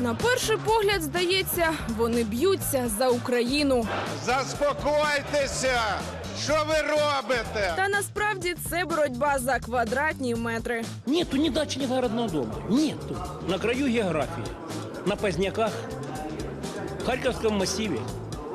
На перший погляд здається, вони б'ються за Україну. Заспокойтеся! Що ви робите? Та насправді це боротьба за квадратні метри. Нету ні дачі, ні загородного дому. Нету. На краю географії, На Поздняках. Харківському Харьковском массиве.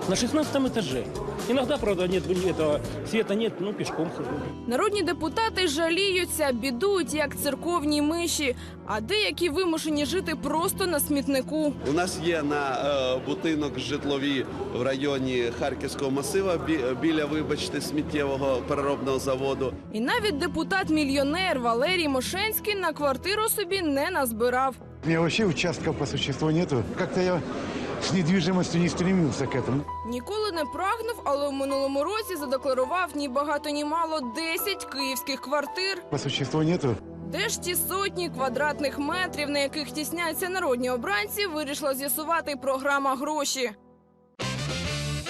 На 16 этаже. Иногда, правда, нет этого света нет, ну, пешком хожу. Народні депутати жаліються, бідують як церковні миші, а деякі вимушені жити просто на смітнику. У нас є на е, будинок житлові в районі Харківського масива бі- біля, вибачте, сміттєвого переробного заводу. І навіть депутат-мільйонер Валерій Мошенський на квартиру собі не назбирав. У меня вообще участков по существу нету. Как-то я с недвижимостью не стремился к этому. Ніколи не прагнув, але в минулому році задекларував ні багато ні мало 10 київських квартир. По существу нету. Де ж ті сотні квадратних метрів, на яких тісняться народні обранці, вирішила з'ясувати програма гроші.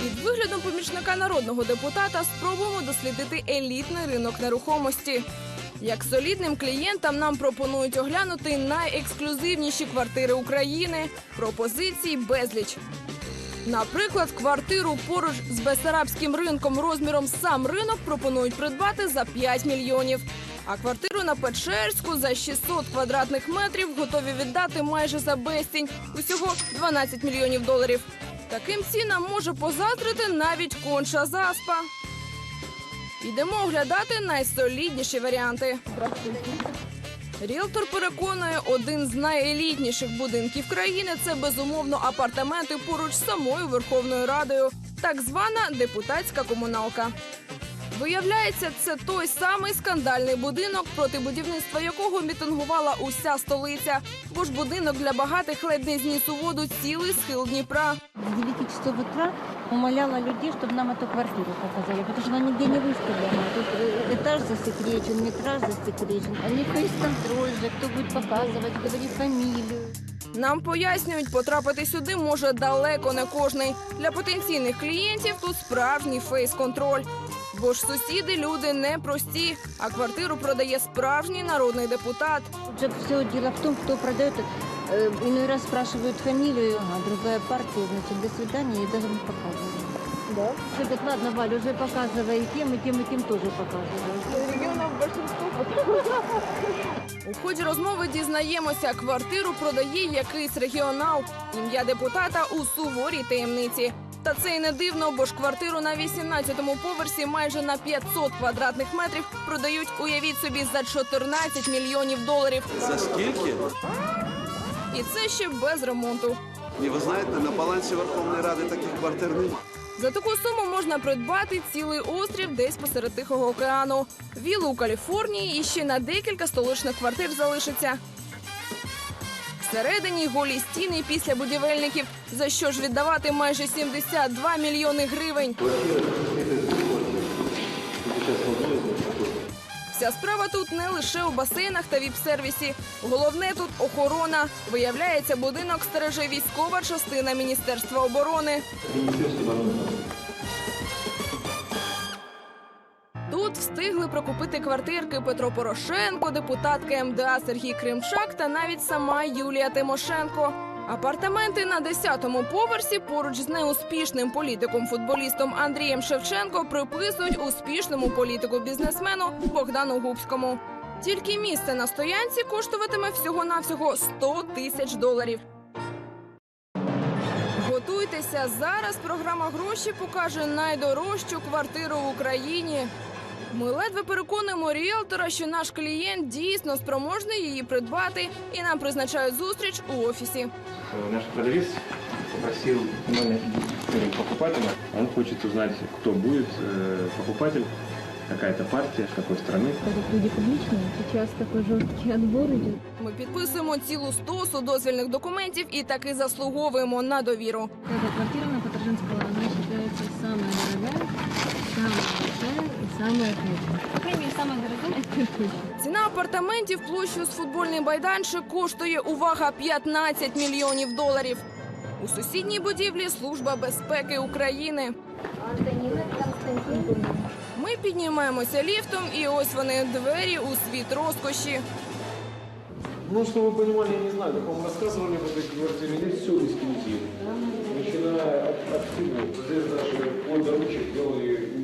Під виглядом помічника народного депутата спробуємо дослідити елітний ринок нерухомості. Як солідним клієнтам нам пропонують оглянути найексклюзивніші квартири України. Пропозицій безліч. Наприклад, квартиру поруч з Бесарабським ринком розміром сам ринок пропонують придбати за 5 мільйонів. А квартиру на Печерську за 600 квадратних метрів готові віддати майже за безцінь усього 12 мільйонів доларів. Таким цінам може позаздрити навіть конча заспа. Йдемо оглядати найсолідніші варіанти. Ріелтор переконує, один з найелітніших будинків країни це безумовно апартаменти поруч з самою Верховною Радою, так звана депутатська комуналка. Виявляється, це той самий скандальний будинок, проти будівництва якого мітингувала уся столиця. Бо ж будинок для багатих ледь не зніс у воду цілий схил Дніпра. С 9 часов утра умоляла людей, чтобы нам эту квартиру показали, потому что она нигде не выставлена. Тут э, этаж засекречен, метраж засекречен. Они фейс-контроль же, кто будет показывать, говори фамилию. Нам пояснюють, потрапити сюди може далеко не кожний. Для потенційних клієнтів тут справжній фейс-контроль. Бо ж сусіди люди непрості, а квартиру продає справжній народний депутат. Тут же все дело в том, кто продает. Э, Иной раз спрашивают фамилию, а другая партия, значит, до свидания, и даже не показывают. Да? Все, говорят, ладно, Валя, уже показывай и тем, и тем, и тем тоже показывай. У ході розмови дізнаємося, квартиру продає якийсь регіонал. Ім'я депутата у суворій таємниці. Та це й не дивно, бо ж квартиру на 18-му поверсі майже на 500 квадратних метрів продають, уявіть собі, за 14 мільйонів доларів. За скільки? І це ще без ремонту. І ви знаєте, на балансі Верховної Ради таких квартир немає. За таку суму можна придбати цілий острів десь посеред Тихого океану. Віллу у Каліфорнії і ще на декілька столичних квартир залишиться. Всередині голі стіни після будівельників, за що ж віддавати майже 72 мільйони гривень. Вся справа тут не лише у басейнах та віп-сервісі. Головне тут охорона. Виявляється, будинок стереже військова частина Міністерства оборони. Тут встигли прокупити квартирки Петро Порошенко, депутатка МДА Сергій Кримчак та навіть сама Юлія Тимошенко. Апартаменти на 10-му поверсі поруч з неуспішним політиком-футболістом Андрієм Шевченко приписують успішному політику-бізнесмену Богдану Губському. Тільки місце на стоянці коштуватиме всього-навсього 100 тисяч доларів. Готуйтеся зараз. Програма гроші покаже найдорожчу квартиру в Україні. Ми ледве переконуємо ріелтора, що наш клієнт дійсно спроможний її придбати, і нам призначають зустріч у офісі. Э, Наш продавец попросил номер э, покупателя. Он хочет узнать, кто будет э, покупатель, какая-то партия, с какой страны. Этот люди публичные, сейчас такой жесткий отбор идет. Ми підписуємо цілу стосу дозвільних документів і таки заслуговуємо на довіру. Эта квартира на Петрожинского, она считается самая дорогая, самая большая и самая крупная. По крайней мере, самая дорогая – это точно. Ціна апартаментів площею з футбольний майданчик коштує увага 15 мільйонів доларів. У сусідній будівлі Служба безпеки України. Антонина Константиновна. Ми піднімаємося ліфтом, і ось вони двері у світ розкоші. Ну, чтобы вы понимали, я не знаю, как вам рассказывали в этой квартире, здесь все эксклюзивно. Начиная от, от всего. Здесь даже вплоть до ручек делали не это эксклюзивно.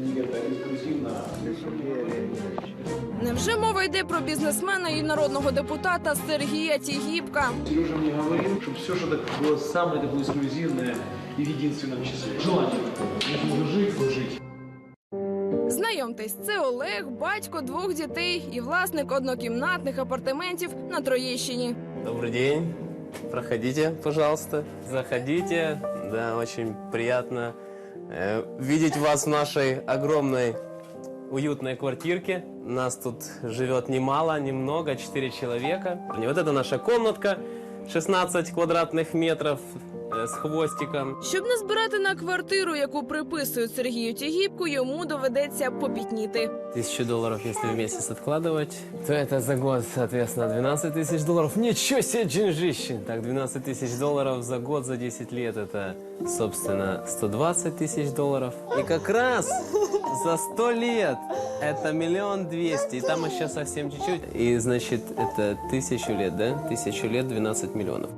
Невже мова йде про бізнесмена і народного депутата Сергія Тігіпка? Сережа мне говорил, что все, что так было самое такое эксклюзивное и в единственном числе. Желательно. Если жить, то жить. Знайомтесь, це Олег, батько двох дітей і власник однокімнатних апартаментів на Троєщині. Добрый день. Проходите, пожалуйста. Заходите. Да, очень приятно э, видеть вас в нашей огромной уютной квартирке. Нас тут живет немало, немного, 4 человека. И вот это наша комнатка, 16 квадратных метров э, с хвостиком. Щоб не збирати на квартиру, яку приписують Сергію Тігіпку, йому доведеться попітніти. Тысячу долларов, если в месяц откладывать, то это за год, соответственно, 12 тысяч долларов. Ничего себе, деньжище! Так, 12 тысяч долларов за год, за 10 лет, это, собственно, 120 тысяч долларов. И как раз за 100 лет это миллион двести, и там еще совсем чуть-чуть. И, значит, это тысячу лет, да? Тысячу лет 12 миллионов.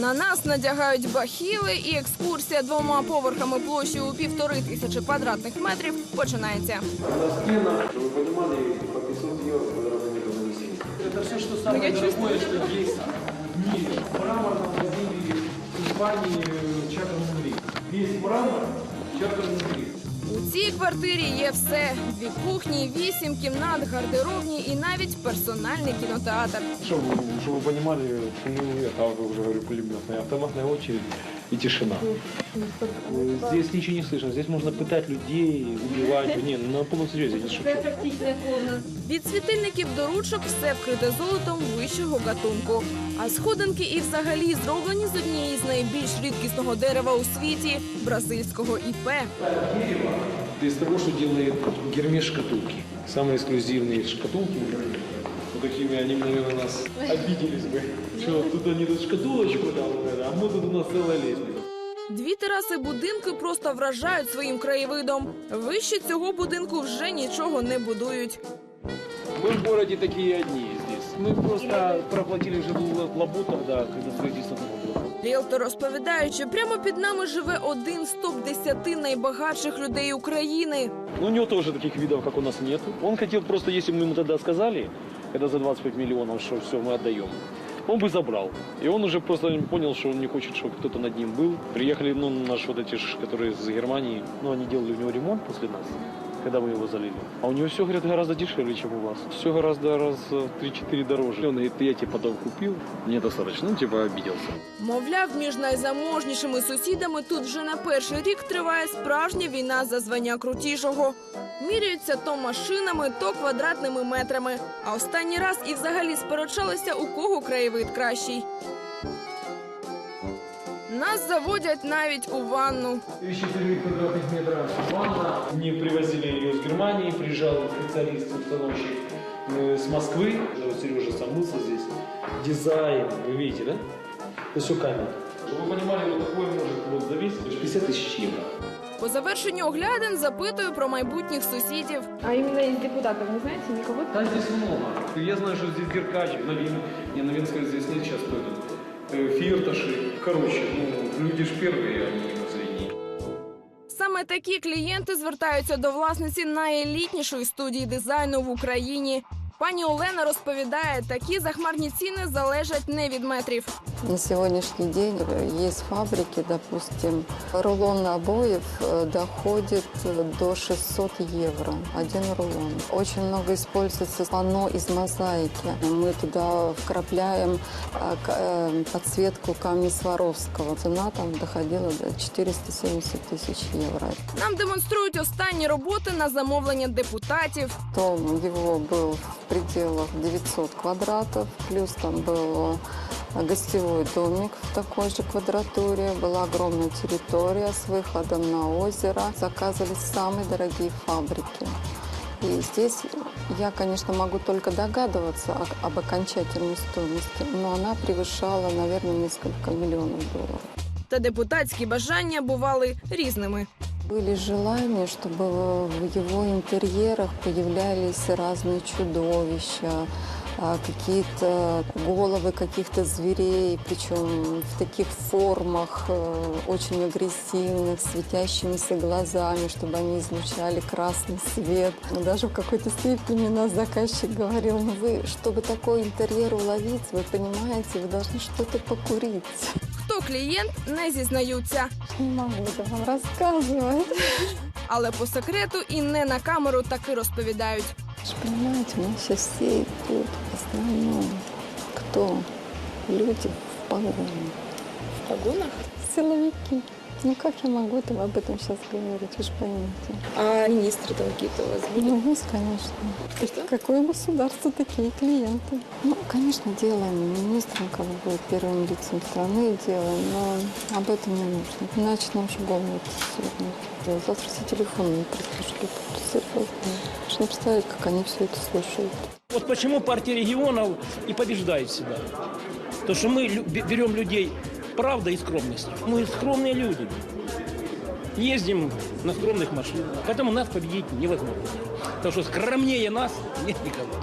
На нас надягають бахіли, і екскурсія двома поверхами площею у півтори тисячі квадратних метрів починається. На стенах, чтобы вы понимали, по 500 евро квадратный метр нанесения. Это все, что самое дорогое, что есть в мире. Мрамор нам возили из Испании Чакармунгри. Весь мрамор Чакармунгри. У цій квартирі є все: дві кухні, вісім кімнат, гардеробні і навіть персональний кінотеатр. Чтобы, чтобы вы понимали, ну, это, уже говорю, пулеметная автоматная очередь и тишина. Э, Здесь ничего не слышно. Здесь можно пытать людей, убивать. Не, ну на полном серьезе, я не шучу. Від світильників до ручок все вкрите золотом вищого гатунку. А сходинки і взагалі зроблені з однієї з найбільш рідкісного дерева у світі бразильського іпе. Из того, что делает Гермес шкатулки. Самые эксклюзивные шкатулки. Вот такими они, наверное, нас обиделись бы. Что, тут они тут шкатулочку там, а мы тут у нас целая лестница. Дві тераси будинку просто вражають своїм краєвидом. Вище цього будинку вже нічого не будують. Мы в городе такие одни здесь. Мы просто проплатили уже лабу тогда, когда строительство было. Ріелтор розповідає, що прямо під нами живе один з топ-10 найбагатших людей України. Ну, у него тоже таких видов, как у нас, нет. Он хотел просто, если бы мы ему тогда сказали, когда за 25 миллионов, что все, мы отдаем, он бы забрал. И он уже просто понял, что он не хочет, чтобы кто-то над ним был. Приехали, ну, наши вот эти, ж, которые из Германии, ну, они делали у него ремонт после нас, когда мы его залили. А у него все, говорят, гораздо дешевле, чем у вас. Все гораздо раз в 3-4 дороже. Он говорит, я тебе потом купил, мне достаточно, ну, типа обиделся. Мовляв, між найзаможнішими сусідами тут вже на перший рік триває справжня війна за звання крутішого. Міряються то машинами, то квадратними метрами. А останній раз і взагалі сперечалися, у кого краєвид кращий. Нас заводять навіть у ванну. 4 квадратных метра ванна. Мне привозили ее из Германии, приезжал специалист, установщик э, с Москвы. Вот Сережа сам мылся здесь. Дизайн, вы видите, да? Это все камера. Чтобы вы понимали, вот такой может вот зависеть, это ж 50 тысяч евро. По завершенню оглядин запитую про майбутніх сусідів. А именно из депутатов, не знаете никого? Да, здесь много. Я знаю, что здесь Деркач, Новин, не Новинская здесь нет сейчас, кто этот, э, Коротше, ну, люди ж перві, а не последние. Саме такі клієнти звертаються до власниці найелітнішої студії дизайну в Україні. Пані Олена розповідає, такі захмарні ціни залежать не від метрів. На сегодняшний день есть фабрики, допустим, рулон обоев э, доходит э, до 600 евро, один рулон. Очень много используется панно из мозаики. Мы туда вкрапляем э, к- э, подсветку камня Сваровского. Цена там доходила до 470 тысяч евро. Нам демонструють останні роботи на замовлення депутатів. Дом его был в пределах 900 квадратов, плюс там был э, гостевой домик в такой же квадратуре, была огромная территория с выходом на озеро. Заказывались самые дорогие фабрики. И здесь я, конечно, могу только догадываться о- об окончательной стоимости, но она превышала, наверное, несколько миллионов долларов. Та депутатські бажання бували різними. Были желания, чтобы в его интерьерах появлялись разные чудовища, а, какие-то головы каких-то зверей, причем в таких формах э, очень агрессивных, светящимися глазами, чтобы они излучали красный свет. Но даже в какой-то степени нас заказчик говорил, ну вы, чтобы такой интерьер уловить, вы понимаете, вы должны что-то покурить. Хто клієнт, не зізнаються. Не могу это вам рассказывать. Але по секрету і не на камеру таки розповідають. Вы же понимаете, у нас сейчас все идут в основном кто? Люди в погонах. В погонах? Силовики. Ну как я могу там об этом сейчас говорить, вы же поймете. А министры там какие-то у вас были? Ну, есть, конечно. Какое государство, такие клиенты. Ну, конечно, делаем министром, как бы первым лицом страны делаем, но об этом не нужно. Иначе нам же голову сегодня. Завтра все телефоны прослушали, продуцировали. Можно представить, как они все это слушают. Вот почему партия регионов и побеждает всегда. То, что мы берем людей правдой и скромностью. Мы скромные люди. Ездим на скромных машинах. Поэтому нас победить невозможно. Потому что скромнее нас нет никого.